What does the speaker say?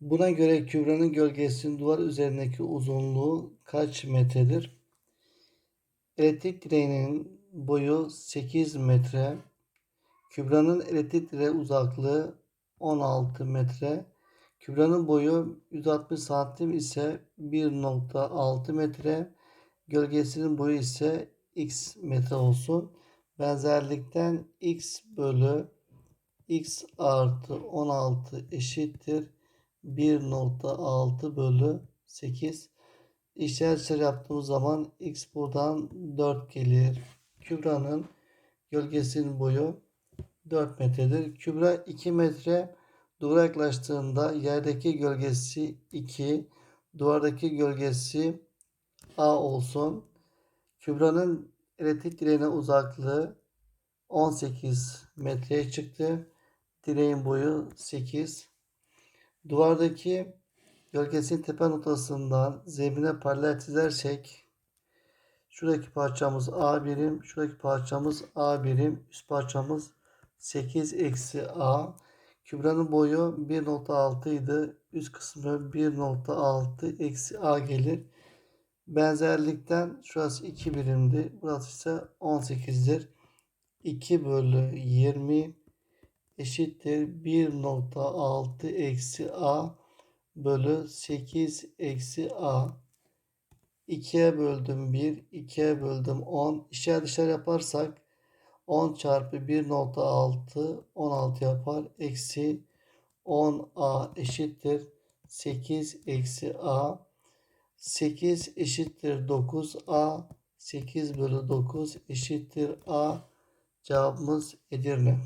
Buna göre kübranın gölgesinin duvar üzerindeki uzunluğu kaç metredir? Elektrik direğinin boyu 8 metre. Kübranın elektrik direği uzaklığı 16 metre. Kübranın boyu 160 santim ise 1.6 metre. Gölgesinin boyu ise x metre olsun. Benzerlikten x bölü x artı 16 eşittir 1.6 bölü 8. İşler dışarı yaptığımız zaman x buradan 4 gelir. Kübra'nın gölgesinin boyu 4 metredir. Kübra 2 metre duvara yaklaştığında yerdeki gölgesi 2, duvardaki gölgesi a olsun. Kübra'nın elektrik direğine uzaklığı 18 metreye çıktı. Direğin boyu 8. Duvardaki gölgesinin tepe noktasından zemine paralel çizersek şuradaki parçamız A birim, şuradaki parçamız A birim, üst parçamız 8 eksi A. Kübranın boyu 1.6 idi. Üst kısmı 1.6 eksi A gelir. Benzerlikten şurası 2 birimdi. Burası ise 18'dir. 2 bölü 20 eşittir 1.6 eksi a bölü 8 eksi a. 2'ye böldüm 1 2'ye böldüm 10 işler dışarı yaparsak 10 çarpı 1.6 16 yapar. Eksi 10a eşittir 8 eksi a. 8 eşittir 9a 8 bölü 9 eşittir a. Cevabımız Edirne.